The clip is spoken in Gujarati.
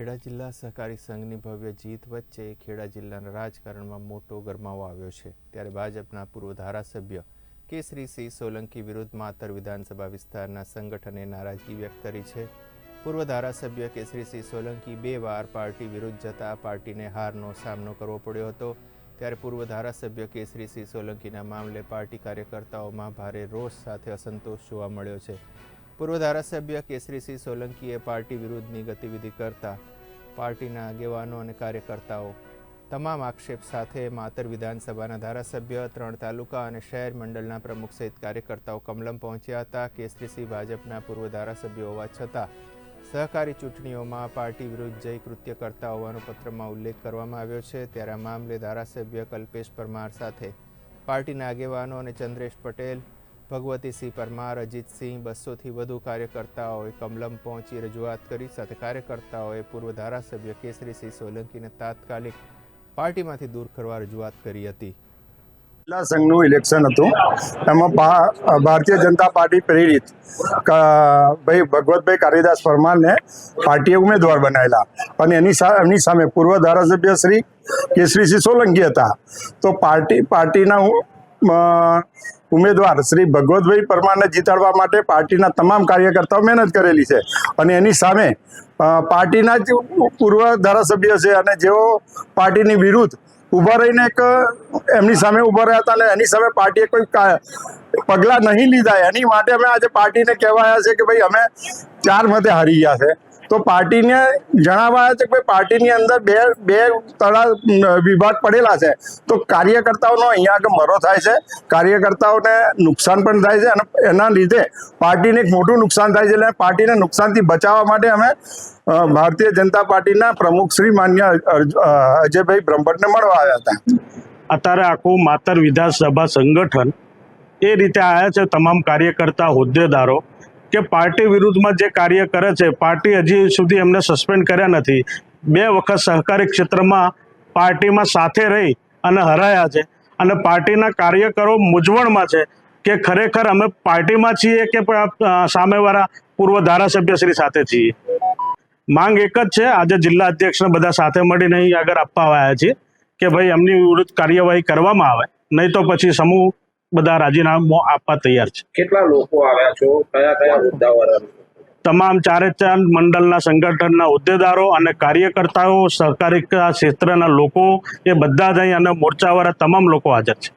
ખેડા જિલ્લા સહકારી સંઘની ભવ્ય જીત વચ્ચે ખેડા જિલ્લાના રાજકારણમાં મોટો ગરમાવો આવ્યો છે. ત્યારે ભાજપના પૂર્વ ધારાસભ્ય કેસરીસિંહ સોલંકી વિરુદ્ધ માતર વિધાનસભા વિસ્તારના સંગઠને નારાજગી વ્યક્ત કરી છે. પૂર્વ ધારાસભ્ય કેસરીસિંહ સોલંકી બે વાર પાર્ટી વિરુદ્ધ જતા પાર્ટીને હારનો સામનો કરવો પડ્યો હતો. ત્યારે પૂર્વ ધારાસભ્ય કેસરીસિંહ સોલંકીના મામલે પાર્ટી કાર્યકર્તાઓમાં ભારે રોષ સાથે અસંતોષ જોવા મળ્યો છે. પૂર્વ ધારાસભ્ય કેસરીસિંહ સોલંકીએ પાર્ટી વિરુદ્ધની ગતિવિધિ કરતા પાર્ટીના આગેવાનો અને કાર્યકર્તાઓ તમામ આક્ષેપ સાથે માતર વિધાનસભાના ધારાસભ્ય, ત્રણ તાલુકા અને શહેર મંડળના પ્રમુખ સહિત કાર્યકર્તાઓ કમલમ પહોંચ્યા હતા. કેસરીસિંહ ભાજપના પૂર્વ ધારાસભ્ય હોવા છતાં સહકારી ચૂંટણીઓમાં પાર્ટી વિરુદ્ધ જય કૃત્ય કરતા હોવાનો પત્રમાં ઉલ્લેખ કરવામાં આવ્યો છે. ત્યારે આ મામલે ધારાસભ્ય કલ્પેશ પરમાર સાથે પાર્ટીના આગેવાનો અને ચંદ્રેશ પટેલ ભગવતીસિંહ પરમાર અજીતસિંહ બસોથી વધુ કાર્યકર્તાઓએ કમલમ પહોંચી રજૂઆત કરી. સાથે કાર્યકર્તાઓએ પૂર્વ ધારાસભ્ય કેસરીસિંહ સોલંકીને તાત્કાલિક પાર્ટીમાંથી દૂર કરવા રજૂઆત કરી હતી. જિલ્લા સંઘનું ઇલેક્શન હતું. એમાં ભારતીય જનતા પાર્ટી પ્રેરિત ભાઈ ભગવતભાઈ કાલિદાસ પરમારને પાર્ટીએ ઉમેદવાર બનાવેલા. અને એની એમની સામે પૂર્વ ધારાસભ્ય શ્રી કેસરીસિંહ સોલંકી હતા. તો પાર્ટી, પાર્ટીના ઉમેદવાર શ્રી ભગવતભાઈ પરમારને જીતાડવા માટે પાર્ટીના તમામ કાર્યકર્તાઓ મહેનત કરેલી છે. અને એની સામે પાર્ટીના જ પૂર્વ ધારાસભ્ય છે અને જેઓ પાર્ટીની વિરુદ્ધ ઊભા રહીને એક, એમની સામે ઊભા રહ્યા હતા અને એની સામે પાર્ટીએ કોઈ પગલાં નહીં લીધા. એની માટે અમે આજે પાર્ટીને કહેવાયા છે કે ભાઈ અમે ચાર મતે હારી ગયા છે. તો પાર્ટીને જણાવવા છે કે પાર્ટીની અંદર બે બે તળા વિભાગ પડેલા છે. તો કાર્યકર્તાઓનો અહીંયા આગળ મરો થાય છે. કાર્યકર્તાઓને નુકસાન પણ થાય છે અને એના લીધે પાર્ટીને એક મોટું નુકસાન થાય છે એટલે પાર્ટીને નુકસાનથી બચાવવા માટે અમે ભારતીય જનતા પાર્ટીના પ્રમુખ શ્રી માન્ય અજયભાઈ બ્રહ્મભટ્ટને મળવા આવ્યા હતા. અત્યારે આખું માતર વિધાનસભા સંગઠન એ રીતે આવ્યા છે તમામ કાર્યકર્તા હોદ્દેદારો કે પાર્ટી વિરુદ્ધમાં જે કાર્ય કરે છે, પાર્ટી હજી સુધી એમને સસ્પેન્ડ કર્યા નથી. બે વખત સહકારી ક્ષેત્રમાં પાર્ટીમાં સાથે રહી અને હરાયા છે. અને પાર્ટીના કાર્યકરો મૂંઝવણમાં છે કે ખરેખર અમે પાર્ટીમાં છીએ કે સામેવાળા પૂર્વ ધારાસભ્યશ્રી સાથે છીએ? માંગ એક જ છે, આજે જિલ્લા અધ્યક્ષને બધા સાથે મળીને અહીં આગળ આપવા આવ્યા છીએ કે ભાઈ એમની વિરુદ્ધ કાર્યવાહી કરવામાં આવે. નહીં તો પછી સમૂહ બધા રાજીનામું આપવા તૈયાર છે. કેટલા લોકો આવ્યા છો? કયા કયા મુદ્દાઓ તમામ ચારે ચાર મંડળના સંગઠનના હોદ્દેદારો અને કાર્યકર્તાઓ સહકારી ક્ષેત્રના લોકો એ બધા જ અહીં અને મોરચાવાળા તમામ લોકો હાજર છે.